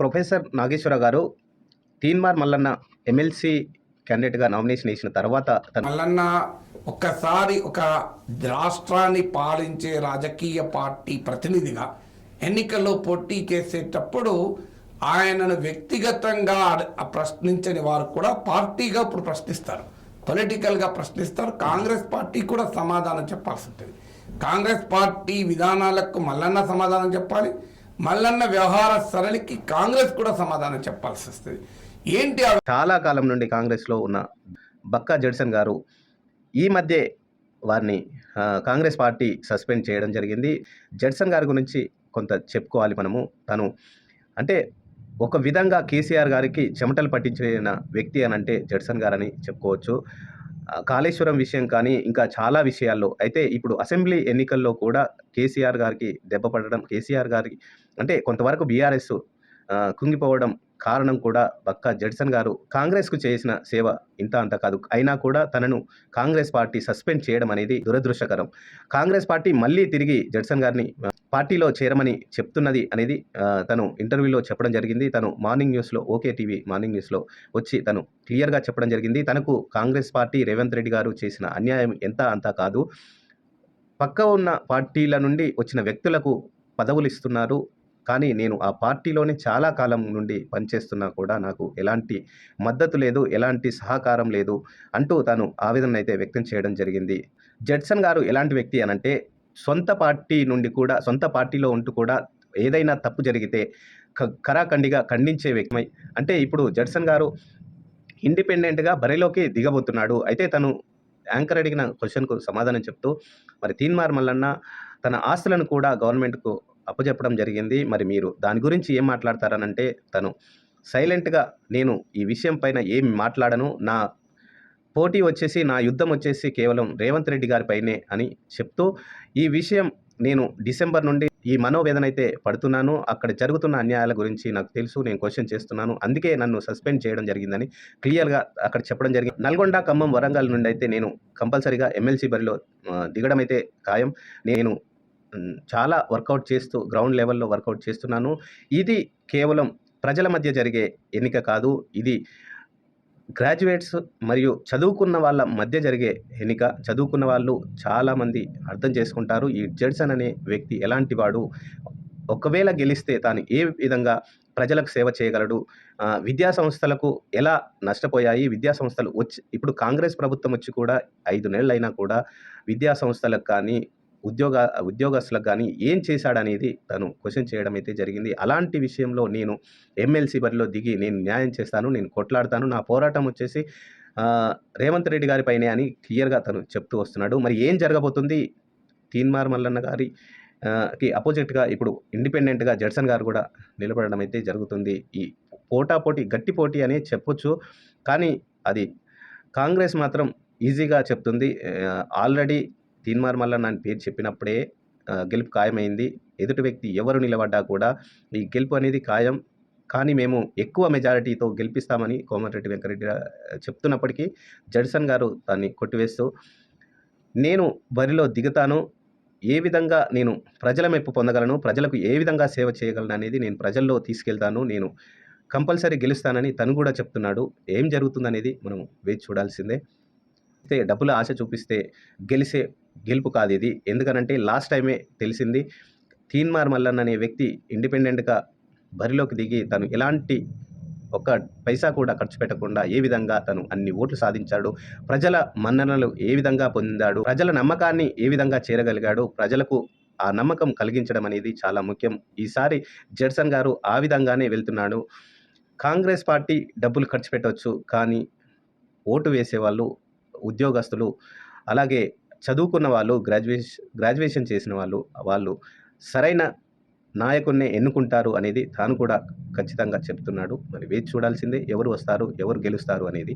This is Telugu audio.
ప్రొఫెసర్ నాగేశ్వర గారు తీన్మార్ మల్లన్న ఎమ్మెల్సీ క్యాండిడేట్గా నామినేషన్ వేసిన తర్వాత మల్లన్న ఒక్కసారి ఒక రాష్ట్రాన్ని పాలించే రాజకీయ పార్టీ ప్రతినిధిగా ఎన్నికల్లో పోటీ చేసేటప్పుడు ఆయనను వ్యక్తిగతంగా ప్రశ్నించని వారు కూడా పార్టీగా ఇప్పుడు ప్రశ్నిస్తారు. పొలిటికల్గా ప్రశ్నిస్తారు. కాంగ్రెస్ పార్టీ కూడా సమాధానం చెప్పాల్సి ఉంటుంది. కాంగ్రెస్ పార్టీ విధానాలకు మల్లన్న సమాధానం చెప్పాలి. మల్లన్న వ్యవహార సరళికి కాంగ్రెస్ కూడా సమాధానం చెప్పాల్సి వస్తుంది. ఏంటి చాలా కాలం నుండి కాంగ్రెస్లో ఉన్న బక్కా జడ్సన్ గారు ఈ మధ్య వారిని కాంగ్రెస్ పార్టీ సస్పెండ్ చేయడం జరిగింది. జడ్సన్ గారి గురించి కొంత చెప్పుకోవాలి మనము. తను అంటే ఒక విధంగా కేసీఆర్ గారికి చెమటలు పట్టించిన వ్యక్తి అని అంటే జడ్సన్ గారని చెప్పుకోవచ్చు. కాళేశ్వరం విషయం కానీ ఇంకా చాలా విషయాల్లో. అయితే ఇప్పుడు అసెంబ్లీ ఎన్నికల్లో కూడా కేసీఆర్ గారికి దెబ్బ పడడం కేసీఆర్ గారికి అంటే కొంతవరకు బీఆర్ఎస్ కుంగిపోవడం కారణం కూడా బక్కా జడ్సన్ గారు. కాంగ్రెస్కు చేసిన సేవ ఇంత అంత కాదు. అయినా కూడా తనను కాంగ్రెస్ పార్టీ సస్పెండ్ చేయడం అనేది దురదృష్టకరం. కాంగ్రెస్ పార్టీ మళ్ళీ తిరిగి జడ్సన్ గారిని పార్టీలో చేరమని చెప్తున్నది అనేది తను ఇంటర్వ్యూలో చెప్పడం జరిగింది. తను మార్నింగ్ న్యూస్లో ఓకే టీవీ మార్నింగ్ న్యూస్లో వచ్చి తను క్లియర్గా చెప్పడం జరిగింది. తనకు కాంగ్రెస్ పార్టీ రేవంత్ రెడ్డి గారు చేసిన అన్యాయం ఎంత అంత కాదు. పక్క ఉన్న పార్టీల నుండి వచ్చిన వ్యక్తులకు పదవులు ఇస్తున్నారు కానీ నేను ఆ పార్టీలోనే చాలా కాలం నుండి పనిచేస్తున్నా కూడా నాకు ఎలాంటి మద్దతు లేదు ఎలాంటి సహకారం లేదు అంటూ తాను ఆవేదన అయితే వ్యక్తం చేయడం జరిగింది. జడ్సన్ గారు ఎలాంటి వ్యక్తి అనంటే సొంత పార్టీ నుండి కూడా సొంత పార్టీలో ఉంటూ కూడా ఏదైనా తప్పు జరిగితే క- కరాఖండిగా ఖండించే వ్యక్తిమై అంటే ఇప్పుడు జడ్సన్ గారు ఇండిపెండెంట్గా బరిలోకి దిగబోతున్నాడు. అయితే తను యాంకర్ అడిగిన క్వశ్చన్కు సమాధానం చెప్తూ మరి తీన్మార్ మల్లన్న తన ఆస్తులను కూడా గవర్నమెంట్కు అప్పచెప్పడం జరిగింది. మరి మీరు దాని గురించి ఏం మాట్లాడతారనంటే తను సైలెంట్గా నేను ఈ విషయం పైన ఏం మాట్లాడను. నా పోటీ వచ్చేసి నా యుద్ధం వచ్చేసి కేవలం రేవంత్ రెడ్డి గారిపైనే అని చెప్తూ ఈ విషయం నేను డిసెంబర్ నుండి ఈ మనోవేదన అయితే పడుతున్నాను. అక్కడ జరుగుతున్న అన్యాయాల గురించి నాకు తెలుసు. నేను క్వశ్చన్ చేస్తున్నాను. అందుకే నన్ను సస్పెండ్ చేయడం జరిగిందని క్లియర్గా అక్కడ చెప్పడం జరిగింది. నల్గొండ ఖమ్మం వరంగల్ నుండి అయితే నేను కంపల్సరీగా ఎమ్మెల్సీ బరిలో దిగడం అయితే ఖాయం. నేను చాలా వర్కౌట్ చేస్తూ గ్రౌండ్ లెవెల్లో వర్కౌట్ చేస్తున్నాను. ఇది కేవలం ప్రజల మధ్య జరిగే ఎన్నిక కాదు ఇది గ్రాడ్యుయేట్స్ మరియు చదువుకున్న వాళ్ళ మధ్య జరిగే ఎన్నిక. చదువుకున్న వాళ్ళు చాలామంది అర్థం చేసుకుంటారు ఈ జడ్సన్ అనే వ్యక్తి ఎలాంటి వాడు? ఒకవేళ గెలిస్తే తాను ఏ విధంగా ప్రజలకు సేవ చేయగలడు? విద్యా సంస్థలకు ఎలా నష్టపోయాయి? విద్యా సంస్థలు వచ్చి ఇప్పుడు కాంగ్రెస్ ప్రభుత్వం వచ్చి కూడా ఐదు నెలలైనా కూడా విద్యా సంస్థలకు కానీ ఉద్యోగ ఉద్యోగస్తులకు కానీ ఏం చేశాడనేది తను క్వశ్చన్ చేయడం అయితే జరిగింది. అలాంటి విషయంలో నేను ఎమ్మెల్సీ బరిలో దిగి నేను న్యాయం చేస్తాను నేను కొట్లాడతాను నా పోరాటం వచ్చేసి రేవంత్ రెడ్డి గారి పైనే అని క్లియర్గా తను చెప్తూ వస్తున్నాడు. మరి ఏం జరగబోతుంది? తీన్మార్ మల్లన్న గారి కి అపోజిట్గా ఇప్పుడు ఇండిపెండెంట్గా జడ్సన్ గారు కూడా నిలబడడం అయితే జరుగుతుంది. ఈ పోటాపోటీ గట్టి పోటీ అనే చెప్పొచ్చు. కానీ అది కాంగ్రెస్ మాత్రం ఈజీగా చెప్తుంది. ఆల్రెడీ తీన్మార్ మల్లన్న అని పేరు చెప్పినప్పుడే గెలుపు ఖాయమైంది. ఎదుటి వ్యక్తి ఎవరు నిలబడ్డా కూడా ఈ గెలుపు అనేది ఖాయం. కానీ మేము ఎక్కువ మెజారిటీతో గెలిపిస్తామని కోమటిరెడ్డి వెంకరెడ్డి చెప్తున్నప్పటికీ జడ్సన్ గారు దాన్ని కొట్టివేస్తూ నేను బరిలో దిగుతాను. ఏ విధంగా నేను ప్రజల మెప్పు పొందగలను ప్రజలకు ఏ విధంగా సేవ చేయగలను అనేది నేను ప్రజల్లో తీసుకెళ్తాను. నేను కంపల్సరీ గెలుస్తానని తను కూడా చెప్తున్నాడు. ఏం జరుగుతుందనేది మనం వేచి చూడాల్సిందే. అయితే డబ్బుల ఆశ చూపిస్తే గెలిసే గెలుపు కాదు ఇది. ఎందుకనంటే లాస్ట్ టైమే తెలిసింది తీన్మార్ మల్లన్న అనే వ్యక్తి ఇండిపెండెంట్గా బరిలోకి దిగి తను ఎలాంటి ఒక్క పైసా కూడా ఖర్చు పెట్టకుండా ఏ విధంగా తను అన్ని ఓట్లు సాధించాడు ప్రజల మన్ననలు ఏ విధంగా పొందాడు ప్రజల నమ్మకాన్ని ఏ విధంగా చేరగలిగాడు ప్రజలకు ఆ నమ్మకం కలిగించడం అనేది చాలా ముఖ్యం. ఈసారి జడ్సన్ గారు ఆ విధంగానే వెళ్తున్నాడు. కాంగ్రెస్ పార్టీ డబ్బులు ఖర్చు పెట్టవచ్చు కానీ ఓటు వేసేవాళ్ళు ఉద్యోగస్తులు అలాగే చదువుకున్న వాళ్ళు గ్రాడ్యుయేషన్ గ్రాడ్యుయేషన్ చేసిన వాళ్ళు వాళ్ళు సరైన నాయకుడిని ఎన్నుకుంటారు అనేది తాను కూడా ఖచ్చితంగా చెప్తున్నాడు. మరి వేచి చూడాల్సిందే ఎవరు వస్తారు ఎవరు గెలుస్తారు అనేది.